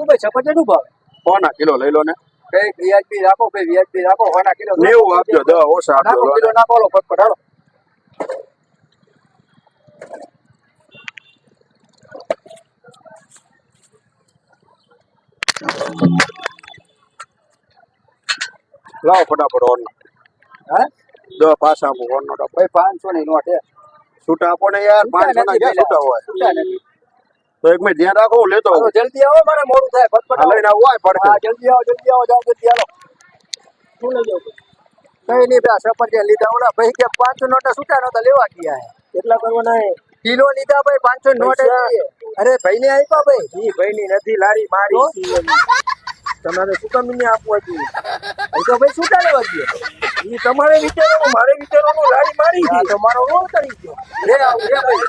શું ભાઈ સફરજન શું ભાવે. કોના કિલો લઈ લો ને? કઈ વ્યાજબી રાખો કઈ વ્યાજબી રાખો હોના કિલો નેવું આપજો દસ ઓછા આપજો કિલો ને. નાખો ફટફટ હાલો. લાવો ફટાફટ ઓન હે? દસ પાછા ઓન નો ભાઈ પાંચસો ની નોટ હે છૂટા આપો ને યાર પાંચસો ના ક્યાં છૂટા હોય? તો એક મેં ધ્યાન રાખો હું લેતો આવું. જલ્દી આવો મારે મોડું થાય ફટફટ. લઈને આવું હોય પડકે જલ્દી આવો જલ્દી આવો જાઓ જલ્દી આવો. શું લઈ જાવ કઈ નહીં બે સફરજન લીધા ઓલા. ભાઈ કે પાંચસો નોટા છૂટા નહોતા લેવા ગયા કેટલા કરવાના હે? કિલો લીધા ભાઈ પાંચસો નોટ હતી. અરે ભાઈ ને આપ્યા ભાઈ? ઈ ભાઈ ની નથી લારી મારી તમારે શું કામ ને આપવું હતું? એ તો ભાઈ છૂટા લેવા ગયો. ઈ તમારે વિચારો મારે વિચારવાનું લારી મારી તમારો મારો રોલ કરી ગયો. લે આવ લે ભાઈ.